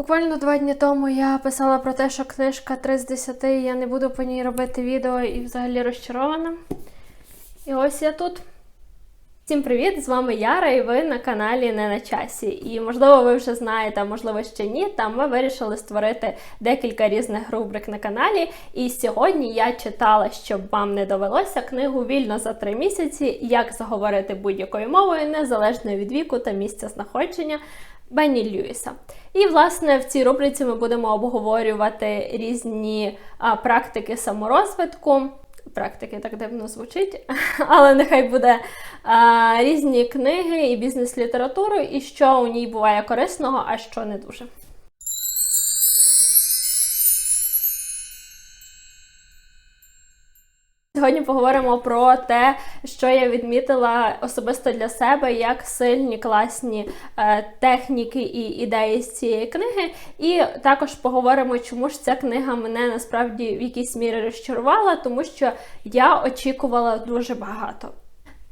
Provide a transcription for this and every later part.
Буквально два дні тому я писала про те, що книжка 3 з 10, я не буду по ній робити відео і взагалі розчарована. І ось я тут. Всім привіт! З вами Яра, і ви на каналі Не на часі. І можливо, ви вже знаєте, а можливо ще ні. Там ми вирішили створити декілька різних рубрик на каналі. І сьогодні я читала, щоб вам не довелося книгу вільно за три місяці, як заговорити будь-якою мовою, незалежно від віку та місця знаходження. Бенні Льюіса. І, власне, в цій рубриці ми будемо обговорювати різні а, практики саморозвитку. Практики так дивно звучить, але нехай буде а, різні книги і бізнес-літературу, і що у ній буває корисного, а що не дуже. Сьогодні поговоримо про те, що я відмітила особисто для себе, як сильні класні е, техніки і ідеї з цієї книги. І також поговоримо, чому ж ця книга мене насправді в якійсь мірі розчарувала, тому що я очікувала дуже багато.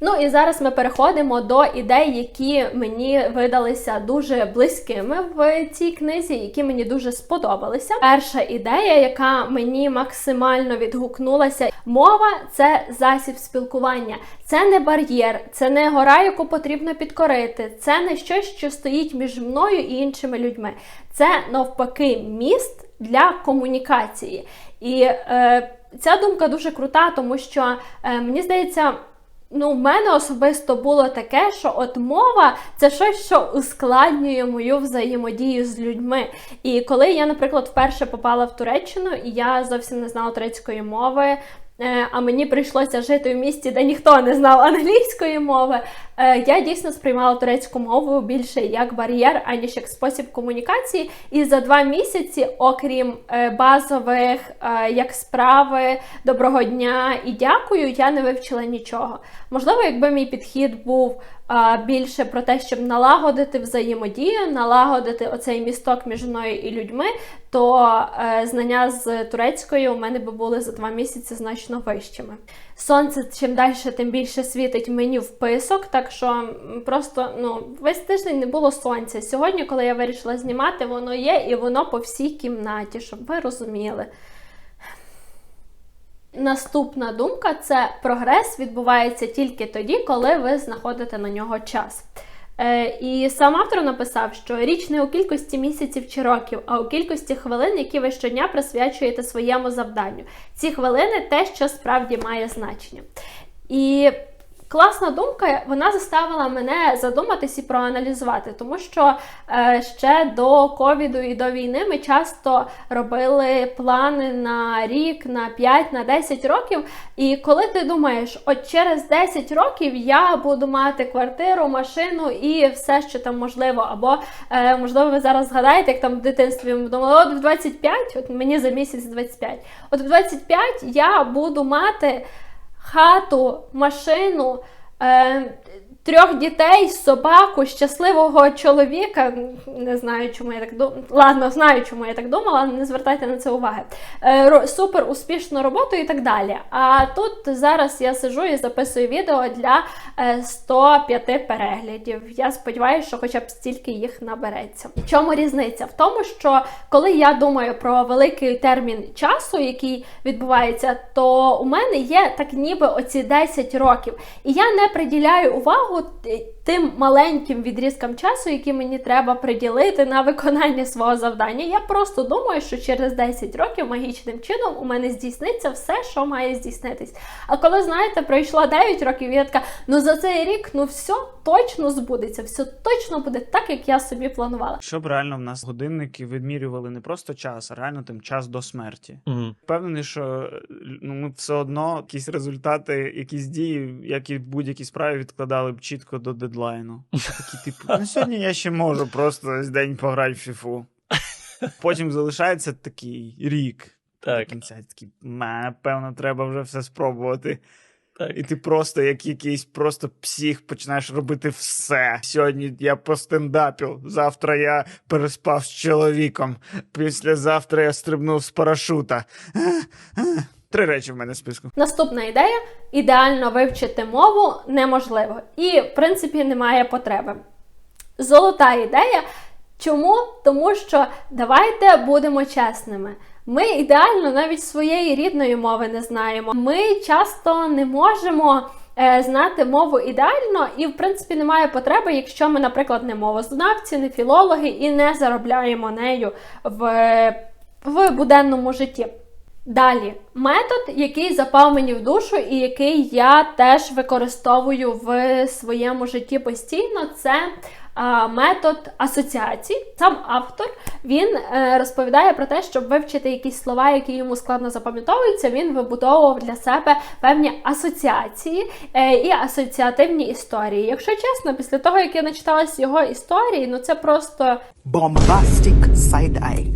Ну і зараз ми переходимо до ідей, які мені видалися дуже близькими в цій книзі, які мені дуже сподобалися. Перша ідея, яка мені максимально відгукнулася, мова це засіб спілкування, це не бар'єр, це не гора, яку потрібно підкорити, це не щось, що стоїть між мною і іншими людьми. Це навпаки міст для комунікації. І е, ця думка дуже крута, тому що е, мені здається. Ну, в мене особисто було таке, що от мова це щось, що ускладнює мою взаємодію з людьми. І коли я, наприклад, вперше попала в Туреччину, і я зовсім не знала турецької мови. Е, А мені прийшлося жити в місті, де ніхто не знав англійської мови. е, Я дійсно сприймала турецьку мову більше як бар'єр, аніж як спосіб комунікації. І за два місяці, окрім е, базових, як справи, доброго дня і дякую, я не вивчила нічого. Можливо, якби мій підхід був більше про те, щоб налагодити взаємодію, налагодити оцей місток між мною і людьми, то е, знання з турецької у мене би були за два місяці значно вищими. Сонце чим далі, тим більше світить мені в писок, так що просто ну весь тиждень не було сонця. Сьогодні, коли я вирішила знімати, воно є і воно по всій кімнаті, щоб ви розуміли. Наступна думка це прогрес відбувається тільки тоді, коли ви знаходите на нього час. Е, і сам автор написав, що річ не у кількості місяців чи років, а у кількості хвилин, які ви щодня присвячуєте своєму завданню. Ці хвилини те, що справді має значення. І класна думка, вона заставила мене задуматись і проаналізувати, тому що е, ще до ковіду і до війни ми часто робили плани на рік, на 5, на 10 років. І коли ти думаєш, от через 10 років я буду мати квартиру, машину і все, що там можливо, або е, можливо, ви зараз згадаєте, як там в дитинстві ми думали, от в 25, от мені за місяць 25, от в 25 я буду мати хату, машину, е, трьох дітей, собаку, щасливого чоловіка. Не знаю, чому я так думала. Ладно, знаю, чому я так думала, але не звертайте на це уваги. Е, супер успішну роботу і так далі. А тут зараз я сижу і записую відео для е, 105 переглядів. Я сподіваюся, що хоча б стільки їх набереться. В чому різниця? В тому, що коли я думаю про великий термін часу, який відбувається, то у мене є так ніби оці 10 років. І я не приділяю увагу って тим маленьким відрізкам часу, які мені треба приділити на виконання свого завдання. Я просто думаю, що через 10 років магічним чином у мене здійсниться все, що має здійснитись. А коли, знаєте, пройшло 9 років, я така, ну за цей рік, ну все точно збудеться, все точно буде так, як я собі планувала. Щоб реально в нас годинники відмірювали не просто час, а реально тим час до смерті. Угу. Впевнений, що ну, ми все одно якісь результати, якісь дії, як і в будь-якій справі, відкладали б чітко до дедлайну. Такі, типу, ну сьогодні я ще можу просто з день пограти в фіфу. Потім залишається такий рік. Так, До кінця такий, «Ме, напевно, треба вже все спробувати. так. І ти просто, як якийсь просто псих, починаєш робити все. Сьогодні я постендапів, завтра я переспав з чоловіком, післязавтра я стрибнув з парашута. Три речі в мене в списку. Наступна ідея: ідеально вивчити мову неможливо. І, в принципі, немає потреби. Золота ідея. Чому? Тому що давайте будемо чесними. Ми ідеально навіть своєї рідної мови не знаємо. Ми часто не можемо е, знати мову ідеально, і в принципі немає потреби, якщо ми, наприклад, не мовознавці, не філологи і не заробляємо нею в, в буденному житті. Далі, метод, який запав мені в душу, і який я теж використовую в своєму житті постійно, це метод асоціацій. Сам автор він е, розповідає про те, щоб вивчити якісь слова, які йому складно запам'ятовуються. Він вибудовував для себе певні асоціації е, і асоціативні історії. Якщо чесно, після того як я начиталась його історії, ну це просто bombastic side eye,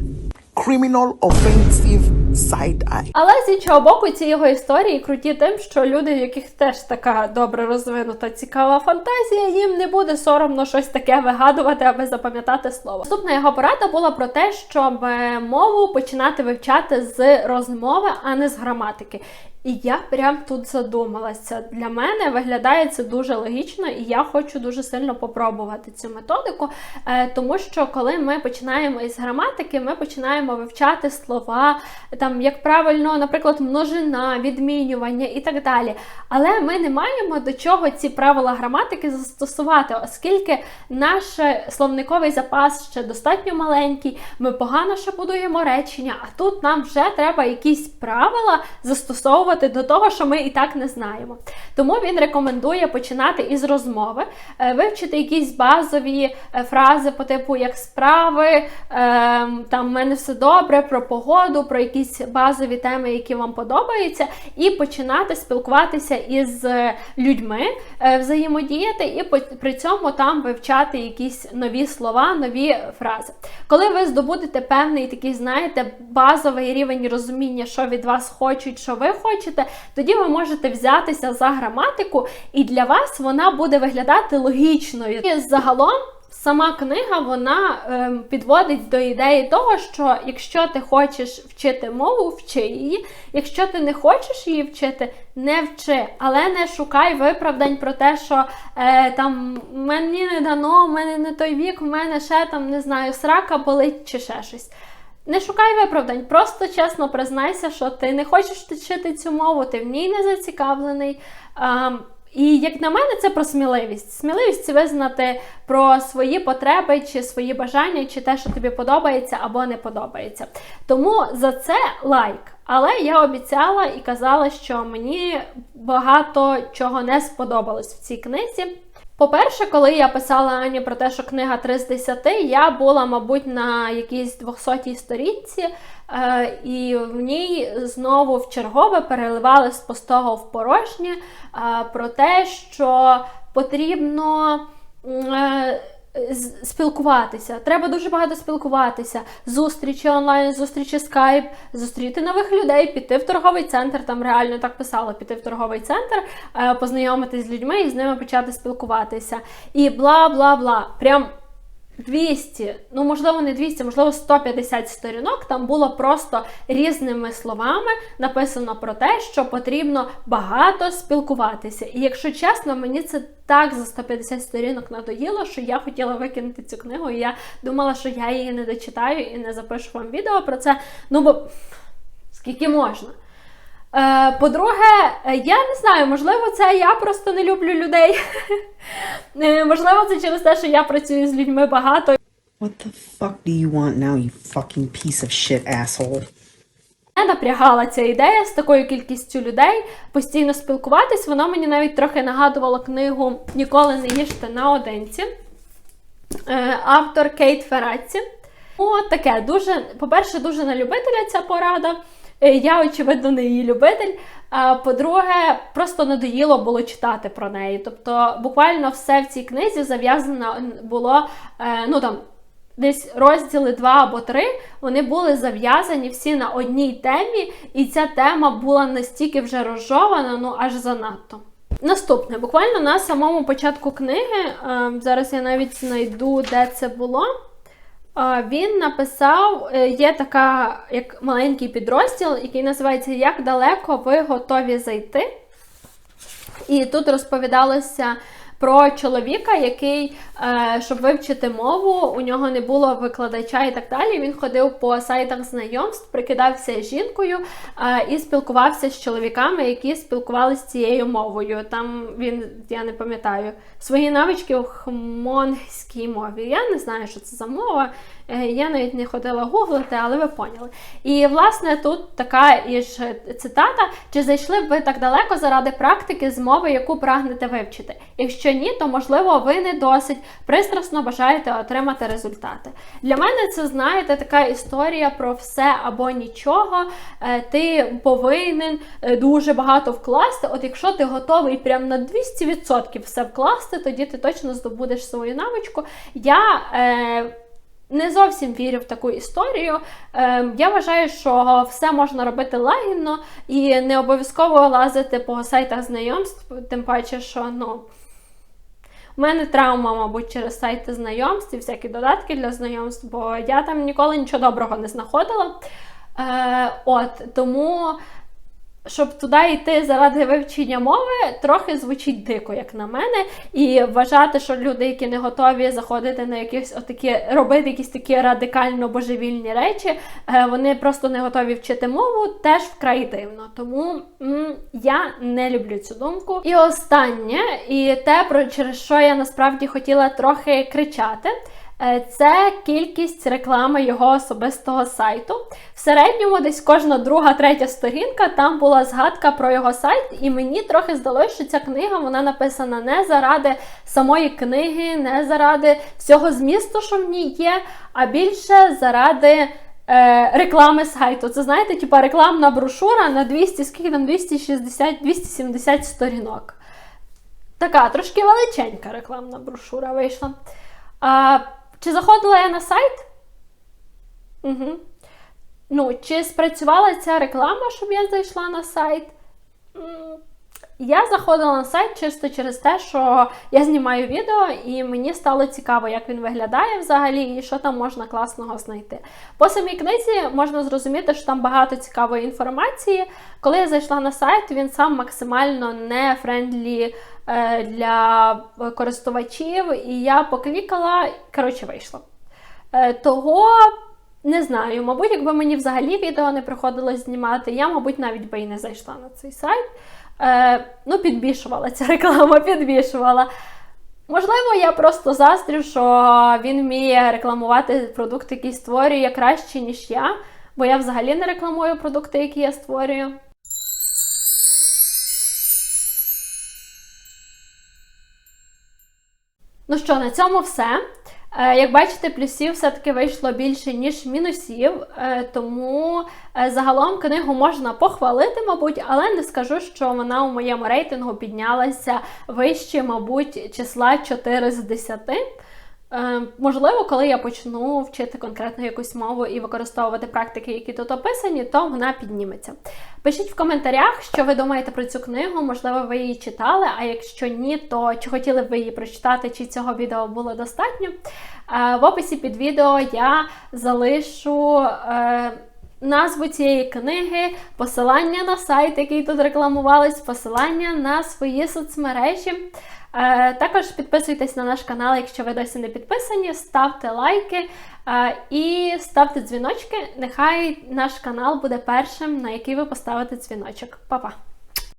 criminal offensive side eye. Але з іншого боку, ці його історії круті тим, що люди, в яких теж така добре розвинута цікава фантазія, їм не буде соромно щось таке вигадувати, аби запам'ятати слово. Наступна його порада була про те, щоб е, мову починати вивчати з розмови, а не з граматики. І я прям тут задумалася. Для мене виглядає це дуже логічно, і я хочу дуже сильно попробувати цю методику, е, тому що коли ми починаємо із граматики, ми починаємо вивчати слова, там як правильно, наприклад, множина, відмінювання і так далі. Але ми не маємо до чого ці правила граматики застосувати, оскільки наш словниковий запас ще достатньо маленький, ми погано ще будуємо речення, а тут нам вже треба якісь правила застосовувати до того, що ми і так не знаємо. Тому він рекомендує починати із розмови, е, вивчити якісь базові е, фрази по типу як справи, е, там в мене все добре, про погоду, про якісь базові теми, які вам подобаються, і починати спілкуватися із е, людьми, взаємодіяти, і при цьому там вивчати якісь нові слова, нові фрази. Коли ви здобудете певний такий, знаєте, базовий рівень розуміння, що від вас хочуть, що ви хочете, тоді ви можете взятися за граматику, і для вас вона буде виглядати логічною. І загалом. Сама книга вона ем, підводить до ідеї того, що якщо ти хочеш вчити мову, вчи її. Якщо ти не хочеш її вчити, не вчи, але не шукай виправдань про те, що е, там мені не дано, в мене не той вік, в мене ще там не знаю, срака болить чи ще щось. Не шукай виправдань, просто чесно признайся, що ти не хочеш вчити цю мову, ти в ній не зацікавлений. Ем, і як на мене, це про сміливість. Сміливість це визнати про свої потреби, чи свої бажання, чи те, що тобі подобається або не подобається. Тому за це лайк. Але я обіцяла і казала, що мені багато чого не сподобалось в цій книзі. По-перше, коли я писала Ані про те, що книга 3 з 10, я була, мабуть, на якійсь 200-й сторінці, е, і в ній знову в чергове переливали з пустого в порожнє е, про те, що потрібно. Спілкуватися, треба дуже багато спілкуватися. Зустрічі онлайн, зустрічі скайп, зустріти нових людей, піти в торговий центр. Там реально так писало: піти в торговий центр, е, познайомитись з людьми і з ними почати спілкуватися. І бла бла бла. Прям 200, ну можливо, не 200, можливо, 150 сторінок. Там було просто різними словами написано про те, що потрібно багато спілкуватися. І якщо чесно, мені це так за 150 сторінок надоїло, що я хотіла викинути цю книгу. І я думала, що я її не дочитаю і не запишу вам відео про це. Ну бо скільки можна. Е, По-друге, е, я не знаю, можливо, це я просто не люблю людей. Е, Можливо, це через те, що я працюю з людьми багато. What the fuck do you want now, you fucking piece of shit asshole? Мене напрягала ця ідея з такою кількістю людей постійно спілкуватись. Воно мені навіть трохи нагадувало книгу Ніколи не їжте наодинці. Автор Кейт Ферраці. От таке дуже, по-перше, дуже на любителя ця порада. Е, Я, очевидно, не її любитель. По-друге, просто надоїло було читати про неї. Тобто, буквально все в цій книзі зав'язано було, е, ну там. Десь розділи два або три, вони були зав'язані всі на одній темі, і ця тема була настільки вже розжована, ну аж занадто. Наступне, буквально на самому початку книги, е, зараз я навіть знайду, де це було. Він написав: е, є така як маленький підрозділ, який називається Як далеко ви готові зайти. І тут розповідалося про чоловіка, який, е, щоб вивчити мову, у нього не було викладача і так далі. Він ходив по сайтах знайомств, прикидався жінкою е, і спілкувався з чоловіками, які спілкувалися цією мовою. Там він, я не пам'ятаю, свої навички у хмонгській мові. Я не знаю, що це за мова. Е, Я навіть не ходила гуглити, але ви поняли. І власне тут така і ж цитата: чи зайшли б ви так далеко заради практики з мови, яку прагнете вивчити? Якщо ні, то можливо ви не досить пристрасно бажаєте отримати результати. Для мене це знаєте така історія про все або нічого. Е, Ти повинен е, дуже багато вкласти. От якщо ти готовий прям на 200% все вкласти, тоді ти точно здобудеш свою навичку. Я не зовсім вірю в таку історію. Е, я вважаю, що все можна робити лагідно і не обов'язково лазити по сайтах знайомств, тим паче, що ну. У мене травма, мабуть, через сайти знайомств і всякі додатки для знайомств, бо я там ніколи нічого доброго не знаходила. Е, от, тому, щоб туди йти заради вивчення мови, трохи звучить дико, як на мене. І вважати, що люди, які не готові заходити на якісь отакі, робити якісь такі радикально божевільні речі, е, вони просто не готові вчити мову, теж вкрай дивно. Тому м, я не люблю цю думку. І останнє, і те, про через що я насправді хотіла трохи кричати. Е, Це кількість реклами його особистого сайту. В середньому десь кожна друга, третя сторінка там була згадка про його сайт, і мені трохи здалося, що ця книга вона написана не заради самої книги, не заради всього змісту, що в ній є, а більше заради. е, Реклами сайту. Це знаєте, типа рекламна брошура на 200, скільки там 260, 270 сторінок. Така трошки величенька рекламна брошура вийшла. А, чи заходила я на сайт? Угу. Ну, чи спрацювала ця реклама, щоб я зайшла на сайт? Я заходила на сайт чисто через те, що я знімаю відео, і мені стало цікаво, як він виглядає взагалі, і що там можна класного знайти. По самій книзі можна зрозуміти, що там багато цікавої інформації. Коли я зайшла на сайт, він сам максимально не френдлі для користувачів, і я поклікала, коротше, вийшла. Е, Того не знаю, мабуть, якби мені взагалі відео не приходилось знімати, я, мабуть, навіть би і не зайшла на цей сайт. Е, ну, підбільшувала ця реклама, підбільшувала. Можливо, я просто заздрю, що він вміє рекламувати продукти, які створює краще, ніж я, бо я взагалі не рекламую продукти, які я створюю. Ну що, на цьому все. Е, Як бачите, плюсів все-таки вийшло більше, ніж мінусів, е, тому е, загалом книгу можна похвалити, мабуть, але не скажу, що вона у моєму рейтингу піднялася вище, мабуть, числа 4 з 10. Е, Можливо, коли я почну вчити конкретно якусь мову і використовувати практики, які тут описані, то вона підніметься. Пишіть в коментарях, що ви думаєте про цю книгу, можливо, ви її читали, а якщо ні, то чи хотіли б ви її прочитати, чи цього відео було достатньо. Е, В описі під відео я залишу. Назву цієї книги, посилання на сайт, який тут рекламувались, посилання на свої соцмережі. Е, також підписуйтесь на наш канал, якщо ви досі не підписані, ставте лайки е, і ставте дзвіночки. Нехай наш канал буде першим, на який ви поставите дзвіночок. Па-па!